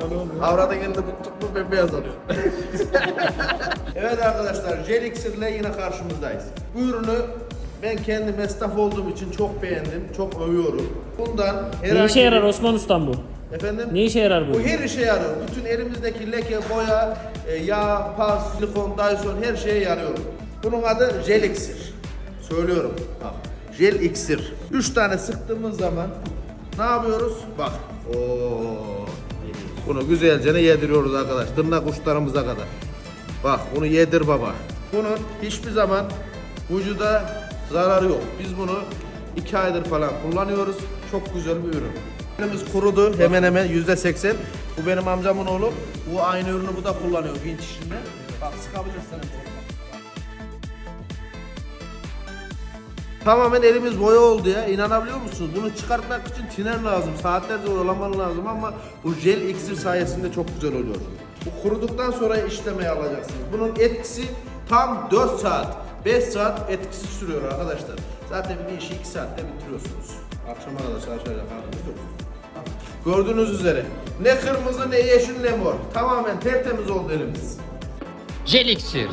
Sana ne oluyor? Tuttuk mu bembeyaz oluyor. evet arkadaşlar Jel Iksir'le yine karşımızdayız. Bu ürünü ben kendim esnaf olduğum için çok beğendim, çok övüyorum. Bundan Ne herhangi işe yarar Osman Ustam bu? Efendim? Ne işe yarar bu? Bu her işe yarıyor. Bütün elimizdeki leke, boya, e, yağ, pas, silikon, Dyson her şeye yarıyor. Bunun adı Jel Iksir. Söylüyorum. Bak. Jel Iksir. 3 tane sıktığımız zaman ne yapıyoruz? Bak. Oo. Bunu güzelce yediriyoruz arkadaş. Tırnak uçlarımıza kadar. Bak bunu yedir baba. Bunun hiçbir zaman vücuda zararı yok. Biz bunu 2 aydır falan kullanıyoruz. Çok güzel bir ürün. Ürünümüz kurudu hemen hemen yüzde seksen. Bu benim amcamın oğlu. Bu aynı ürünü bu da kullanıyor vinç işinde. Bak sıkabilirsen. Tamamen elimiz boya oldu ya. İnanabiliyor musunuz? Bunu çıkartmak için tiner lazım. Saatlerce oyalaman lazım ama bu jel iksir sayesinde çok güzel oluyor. Bu kuruduktan sonra işlemeye alacaksınız. Bunun etkisi tam 4 saat, 5 saat etkisi sürüyor arkadaşlar. Zaten bir işi 2 saatte bitiriyorsunuz. Akşama kadar çalışacak haliniz yok. Gördüğünüz üzere ne kırmızı ne yeşil ne mor. Tamamen tertemiz oldu elimiz. Jeliksir.